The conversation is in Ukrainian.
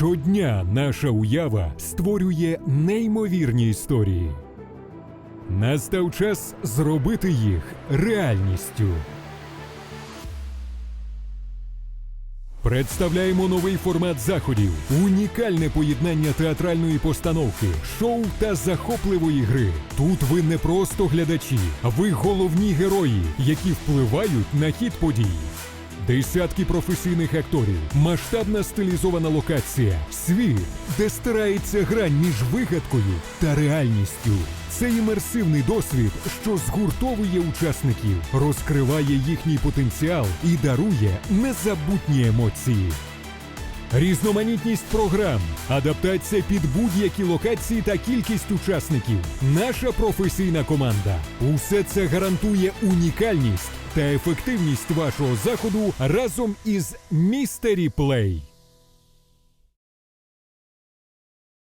Щодня наша уява створює неймовірні історії. Настав час зробити їх реальністю. Представляємо новий формат заходів, унікальне поєднання театральної постановки, шоу та захопливої гри. Тут ви не просто глядачі, ви головні герої, які впливають на хід подій. Десятки професійних акторів, масштабна стилізована локація, світ, де стирається грань між вигадкою та реальністю. Це імерсивний досвід, що згуртовує учасників, розкриває їхній потенціал і дарує незабутні емоції. Різноманітність програм, адаптація під будь-які локації та кількість учасників. Наша професійна команда. Усе це гарантує унікальність та ефективність вашого заходу разом із Містері Плей.